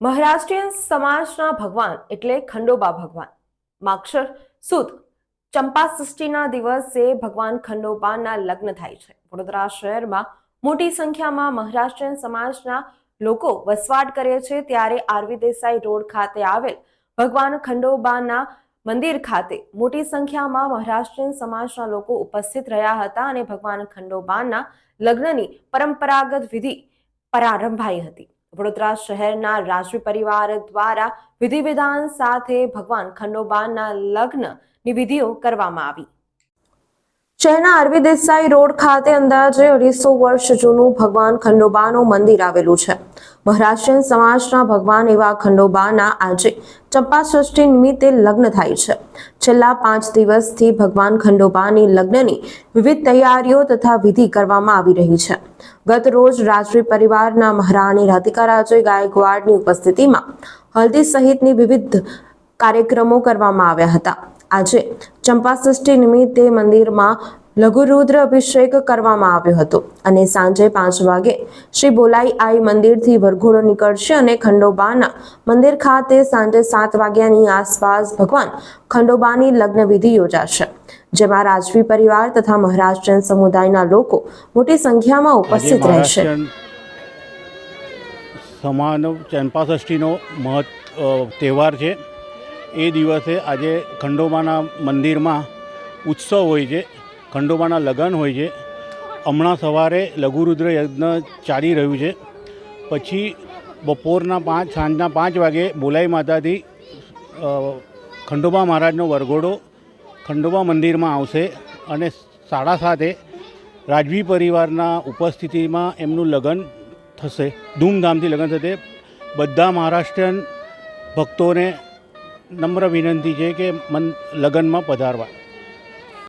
મહારાષ્ટ્રીયન સમાજના ભગવાન એટલે ખંડોબા ભગવાન. માક્ષર સુદ ચંપા ષષ્ઠીના દિવસે ભગવાન ખંડોબાના લગ્ન થાય છે. વડોદરા શહેરમાં મોટી સંખ્યામાં મહારાષ્ટ્રીયન સમાજના લોકો વસવાટ કરે છે. ત્યારે આરવી દેસાઈ રોડ ખાતે આવેલ ભગવાન ખંડોબાના મંદિર ખાતે મોટી સંખ્યામાં મહારાષ્ટ્રીયન સમાજના લોકો ઉપસ્થિત રહ્યા હતા અને ભગવાન ખંડોબાના લગ્નની પરંપરાગત વિધિ પ્રારંભાઈ હતી. વડોદરા શહેરના રાજવી પરિવાર દ્વારા વિધિ વિધાન સાથે ભગવાન ખંડોબાના લગ્નની વિધિઓ કરવામાં આવી. શહેરના અરવી દેસાઈ રોડ ખાતે અંદાજે અઢીસો વર્ષ જૂનું ભગવાન ખંડોબાનું મંદિર આવેલું છે. મહારાષ્ટ્રીયન સમાજના ભગવાન એવા ખંડોબાના આજે ચંપાષષ્ઠી નિમિત્તે લગ્ન થાય છે. છેલ્લા પાંચ દિવસથી ભગવાન ખંડોબાની લગ્નની વિવિધ તૈયારીઓ તથા વિધિ કરવામાં આવી રહી છે. ગત રોજ રાજવી પરિવારના મહારાણી રાધિકા રાજે ગાયકવાડની ઉપસ્થિતિમાં હલ્દી સહિતની વિવિધ કાર્યક્રમો કરવામાં આવ્યા હતા. આજે ચંપા ષષ્ઠી નિમિત્તે મંદિરમાં લઘુરુદ્ર અભિષેક કરવામાં આવ્યો હતો અને સાંજે પાંચ વાગે શ્રી બોલાઈ આઈ મંદિરથી વરઘોડો નીકળશે અને ખંડોબાના મંદિર ખાતે સાંજે સાત વાગ્યાની આસપાસ ભગવાન ખંડોબાની લગ્નવિધિ યોજાશે જેમાં રાજવી પરિવાર તથા મહારાષ્ટ્રીયન સમુદાયના લોકો મોટી સંખ્યામાં ઉપસ્થિત રહેશે. સમાન ચંપાષષ્ઠીનો મહત્વ તહેવાર છે. એ દિવસે આજે ખંડોબાના મંદિરમાં ઉત્સવ હોય છે, ખંડોબાના લગ્ન હોય છે. હમણાં સવારે લઘુરુદ્ર યજ્ઞ ચાલી રહ્યું છે. પછી બપોરના પાંચ, સાંજના પાંચ વાગે બોલાઈ માતાથી ખંડોબા મહારાજનો વરઘોડો ખંડોબા મંદિરમાં આવશે અને સાડા સાતે રાજવી પરિવારના ઉપસ્થિતિમાં એમનું લગ્ન થશે. ધૂમધામથી લગ્ન થશે. બધા મહારાષ્ટ્રીયન ભક્તોને નમ્ર વિનંતી છે કે મન લગ્નમાં પધારવા.